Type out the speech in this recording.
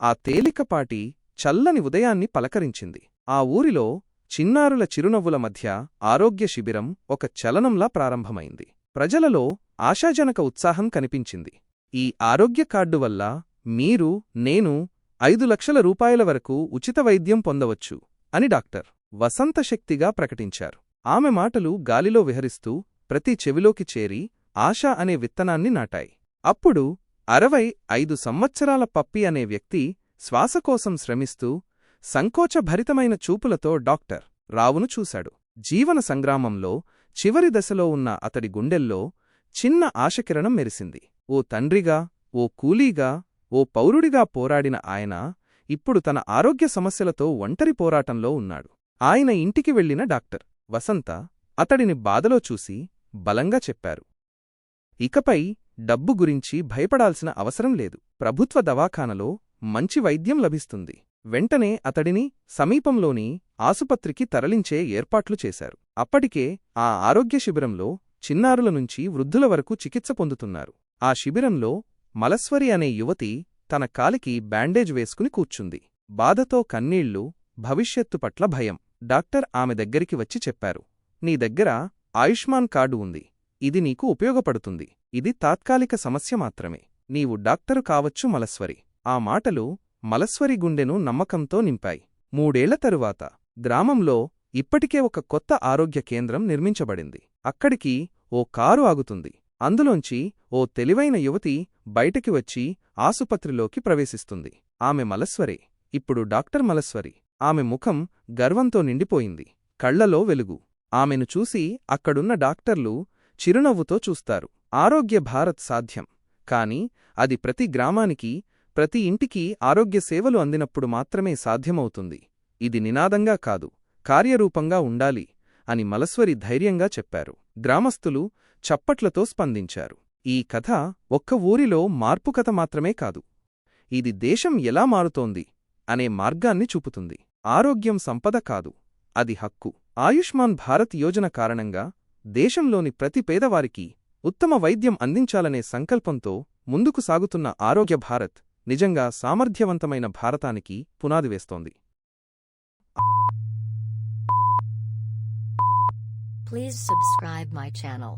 ఆ తేలికపాటి చల్లని ఉదయాన్ని పలకరించింది. ఆ ఊరిలో చిన్నారుల చిరునవ్వుల మధ్య ఆరోగ్య శిబిరం ఒక చలనంలా ప్రారంభమైంది. ప్రజలలో ఆశాజనక ఉత్సాహం కనిపించింది. ఈ ఆరోగ్య కార్డు వల్ల మీరు నేను ఐదు లక్షల రూపాయల వరకు ఉచిత వైద్యం పొందవచ్చు అని డాక్టర్ వసంతశక్తిగా ప్రకటించారు. ఆమె మాటలు గాలిలో విహరిస్తూ ప్రతి చెవిలోకి చేరి ఆశ అనే విత్తనాన్ని నాటాయి. అప్పుడు అరవై ఐదు సంవత్సరాల పప్పి అనే వ్యక్తి శ్వాసకోసం శ్రమిస్తూ సంకోచభరితమైన చూపులతో డాక్టర్ రావును చూశాడు. జీవన సంగ్రామంలో చివరి దశలో ఉన్న అతడి గుండెల్లో చిన్న ఆశకిరణం మెరిసింది. ఓ తండ్రిగా ఓ కూలీగా ఓ పౌరుడిగా పోరాడిన ఆయన ఇప్పుడు తన ఆరోగ్య సమస్యలతో ఒంటరి పోరాటంలో ఉన్నాడు. ఆయన ఇంటికి వెళ్ళిన డాక్టర్ వసంత అతడిని బాధలో చూసి బలంగా చెప్పారు. ఇకపై డబ్బు గురించి భయపడాల్సిన అవసరం లేదు. ప్రభుత్వ దవాఖానలో మంచి వైద్యం లభిస్తుంది. వెంటనే అతడిని సమీపంలోని ఆసుపత్రికి తరలించే ఏర్పాట్లు చేశారు. అప్పటికే ఆ ఆరోగ్య శిబిరంలో చిన్నారుల నుంచి వృద్ధుల వరకు చికిత్స పొందుతున్నారు. ఆ శిబిరంలో మలస్వరి అనే యువతి తన కాలికి బ్యాండేజ్ వేసుకుని కూర్చుంది. బాధతో కన్నీళ్ళు భవిష్యత్తు పట్ల భయం. డాక్టర్ ఆమె దగ్గరికి వచ్చి చెప్పారు నీ దగ్గర ఆయుష్మాన్ కార్డు ఉంది. ఇది నీకు ఉపయోగపడుతుంది. ఇది తాత్కాలిక సమస్య మాత్రమే. నీవు డాక్టరు కావచ్చు మలస్వరి. ఆ మాటలు మలస్వరి గుండెను నమ్మకంతో నింపాయి. మూడేళ్ళ తరువాత గ్రామంలో ఇప్పటికే ఒక కొత్త ఆరోగ్య కేంద్రం నిర్మించబడింది. అక్కడికి ఓ కారు ఆగుతుంది. అందులోంచి ఓ తెలివైన యువతి బయటికి వచ్చి ఆసుపత్రిలోకి ప్రవేశిస్తుంది. ఆమె మలస్వరే. ఇప్పుడు డాక్టర్ మలస్వరి. ఆమె ముఖం గర్వంతో నిండిపోయింది. కళ్ళలో వెలుగు. ఆమెను చూసి అక్కడున్న డాక్టర్లు చిరునవ్వుతో చూస్తారు. ఆరోగ్య భారత్ సాధ్యం. కాని అది ప్రతి గ్రామానికి ప్రతి ఇంటికి ఆరోగ్య సేవలు అందినప్పుడు మాత్రమే సాధ్యమవుతుంది. ఇది నినాదంగా కాదు కార్యరూపంగా ఉండాలి అని మలస్వరి ధైర్యంగా చెప్పారు. గ్రామస్థులు చప్పట్లతో స్పందించారు. ఈ కథ ఒక్క ఊరిలో మార్పు కథ మాత్రమే కాదు. ఇది దేశం ఎలా మారుతోంది అనే మార్గాన్ని చూపుతుంది. ఆరోగ్యం సంపద కాదు అది హక్కు. ఆయుష్మాన్ భారత్ యోజన కారణంగా దేశంలోని ప్రతి పేదవారికి ఉత్తమ వైద్యం అందించాలనే సంకల్పంతో ముందుకు సాగుతున్న ఆరోగ్య భారత్ నిజంగా సామర్థ్యవంతమైన భారతానికి పునాది వేస్తోంది Please subscribe my channel.